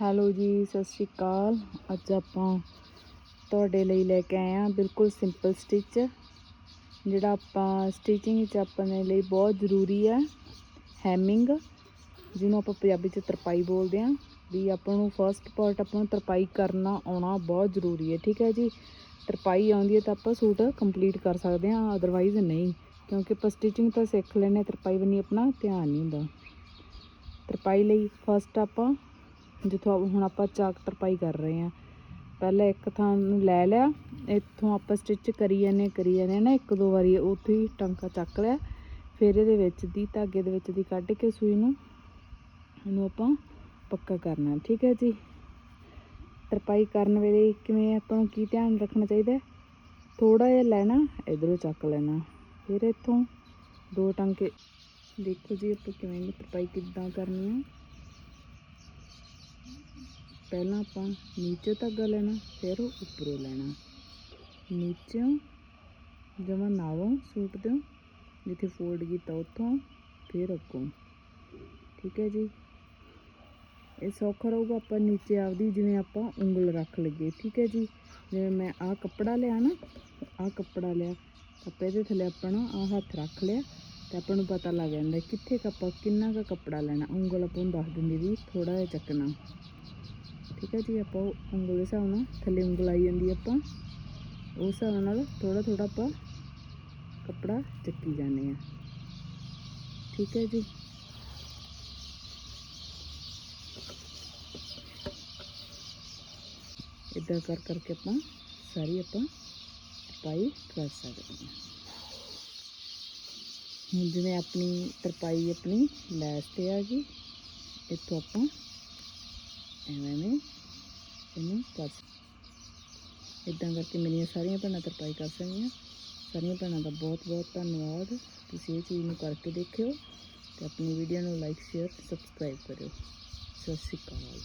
Hello ਜੀ, ਸਤਿ ਸ਼੍ਰੀ ਅਕਾਲ। ਅੱਜ ਆਪਾਂ ਤੁਹਾਡੇ ਲਈ ਲੈ ਕੇ ਆਏ ਆ ਬਿਲਕੁਲ ਸਿੰਪਲ ਸਟਿਚ ਜਿਹੜਾ ਆਪਾਂ ਸਟਿਚਿੰਗ ਵਿੱਚ ਆਪਣੇ ਲਈ ਬਹੁਤ ਜ਼ਰੂਰੀ ਹੈ। ਹੈਮਿੰਗ ਜਿਹਨੂੰ ਆਪਾਂ ਪੰਜਾਬੀ 'ਚ ਤਰਪਾਈ ਬੋਲਦੇ ਆ ਵੀ ਆਪਾਂ ਨੂੰ ਫਰਸਟ ਪਾਰਟ ਆਪਾਂ ਨੂੰ ਤਰਪਾਈ ਕਰਨਾ ਆਉਣਾ ਬਹੁਤ ਜ਼ਰੂਰੀ ਹੈ, ਠੀਕ ਹੈ ਜੀ? ਤਰਪਾਈ ਆਉਂਦੀ ਹੈ ਤਾਂ ਆਪਾਂ ਸੂਟ ਕੰਪਲੀਟ ਕਰ ਸਕਦੇ ਹਾਂ ਅਦਰਵਾਈਜ਼ ਨਹੀਂ। ਕਿਉਂਕਿ ਆਪਾਂ ਸਟਿਚਿੰਗ ਤਾਂ ਸਿੱਖ ਲੈਣੇ ਤਰਪਾਈ ਬੰਨੀ ਆਪਣਾ ਧਿਆਨ ਨਹੀਂ ਹੁੰਦਾ। ਤਰਪਾਈ ਲਈ ਫਸਟ ਆਪਾਂ ਜਿੱਥੋਂ ਹੁਣ ਆਪਾਂ ਚਾਕ ਤਰਪਾਈ ਕਰ ਰਹੇ ਹਾਂ। ਪਹਿਲਾਂ ਇੱਕ ਥਾਂ ਨੂੰ ਲੈ ਲਿਆ। ਇੱਥੋਂ ਆਪਾਂ ਸਟਿਚ ਕਰੀ ਜਾਂਦੇ ਕਰੀ ਜਾਂਦੇ ਨਾ, ਇੱਕ ਦੋ ਵਾਰੀ ਉੱਥੇ ਹੀ ਟਾਂਕਾ ਚੱਕ ਲਿਆ। ਫਿਰ ਇਹਦੇ ਵਿੱਚ ਦੀ ਧਾਗੇ ਦੇ ਵਿੱਚ ਦੀ ਕੱਢ ਕੇ ਸੂਈ ਨੂੰ, ਇਹਨੂੰ ਆਪਾਂ ਪੱਕਾ ਕਰਨਾ ਠੀਕ ਹੈ ਜੀ? ਤਰਪਾਈ ਕਰਨ ਵੇਲੇ ਕਿਵੇਂ ਆਪਾਂ ਨੂੰ ਕੀ ਧਿਆਨ ਰੱਖਣਾ ਚਾਹੀਦਾ ਹੈ? ਥੋੜਾ ਜਿਹਾ ਲੈਣਾ, ਇਧਰੋਂ ਚੱਕ ਲੈਣਾ। ਫਿਰ ਇੱਥੋਂ ਦੋ ਟਾਂਕੇ ਦੇਖੋ ਜੀ ਆਪਾਂ ਕਿਵੇਂ ਤਰਪਾਈ ਕਿੱਦਾਂ ਕਰਨੀ ਹੈ। ਪਹਿਲਾਂ ਆਪਾਂ ਨੀਚੇ ਧਾਗਾ ਲੈਣਾ, ਫਿਰ ਉੱਪਰੋਂ ਲੈਣਾ। ਨੀਚੋਂ ਜਮਾ ਨਾਲੋਂ ਸੂਟ ਦੇ ਜਿੱਥੇ ਫੋਲਡ ਕੀਤਾ ਉੱਥੋਂ, ਫਿਰ ਅੱਗੋਂ। ਠੀਕ ਹੈ ਜੀ? ਇਹ ਸੌਖਾ ਰਹੂਗਾ ਆਪਾਂ ਨੀਚੇ ਆਪਦੀ, ਜਿਵੇਂ ਆਪਾਂ ਉਂਗਲ ਰੱਖ ਲਈਏ। ਠੀਕ ਹੈ ਜੀ? ਜਿਵੇਂ ਮੈਂ ਆਹ ਕੱਪੜਾ ਲਿਆ ਨਾ, ਆਹ ਕੱਪੜਾ ਲਿਆ। ਤਾਂ ਇਹਦੇ ਥੱਲੇ ਆਪਣਾ ਆਹ ਹੱਥ ਰੱਖ ਲਿਆ, ਤੇ ਆਪਾਂ ਨੂੰ ਪਤਾ ਲੱਗ ਜਾਂਦਾ ਕਿੱਥੇ ਕੱਪਾ ਕਿੰਨਾ ਕੁ ਕੱਪੜਾ ਲੈਣਾ। ਉਂਗਲ ਆਪਾਂ ਨੂੰ ਦੱਸ ਦਿੰਦੀ ਵੀ ਥੋੜਾ ਜਿਹਾ ਚੱਕਣਾ। ਠੀਕ ਹੈ ਜੀ, ਆਪਾਂ ਉਹ ਉਂਗਲ ਦੇ ਹਿਸਾਬ ਨਾਲ ਥੱਲੇ ਉਂਗਲ ਆਈ ਜਾਂਦੀ ਆਪਾਂ। ਉਸ ਹਿਸਾਬ ਨਾਲ ਥੋੜਾ ਥੋੜਾ ਆਪਾਂ ਕੱਪੜਾ ਚੱਕੀ ਜਾਂਦੇ ਆ ਠੀਕ ਹੈ ਜੀ। ਇਦਾਂ ਕਰ ਕਰਕੇ ਆਪਾਂ ਸਾਰੀ ਆਪਾਂ ਤਰਪਾਈ ਕਰ ਸਕਦੇ ਹਾਂ। ਹੁਣ ਜਿਵੇਂ ਆਪਣੀ ਤਰਪਾਈ ਆਪਣੀ ਲੈਸ ਤੇ ਆ ਗਈ, ਇੱਥੋਂ ਆਪਾਂ ਐਵੇਂ ਐਵੇਂ ਇਹਨੂੰ ਕਰ ਇਦਾਂ ਕਰਕੇ ਮੇਰੀਆਂ ਸਾਰੀਆਂ ਭੈਣਾਂ ਤਰਪਾਈ ਕਰ ਸਕਦੀਆਂ ਸਾਰੀਆਂ ਭੈਣਾਂ ਦਾ ਬਹੁਤ ਬਹੁਤ ਧੰਨਵਾਦ। ਤੁਸੀਂ ਇਹ ਚੀਜ਼ ਨੂੰ ਕਰਕੇ ਦੇਖਿਓ ਤੇ ਆਪਣੀ ਵੀਡੀਓ ਨੂੰ ਲਾਈਕ ਸ਼ੇਅਰ ਸਬਸਕ੍ਰਾਈਬ ਕਰਿਓ। ਸਤਿ ਸ਼੍ਰੀ ਅਕਾਲ।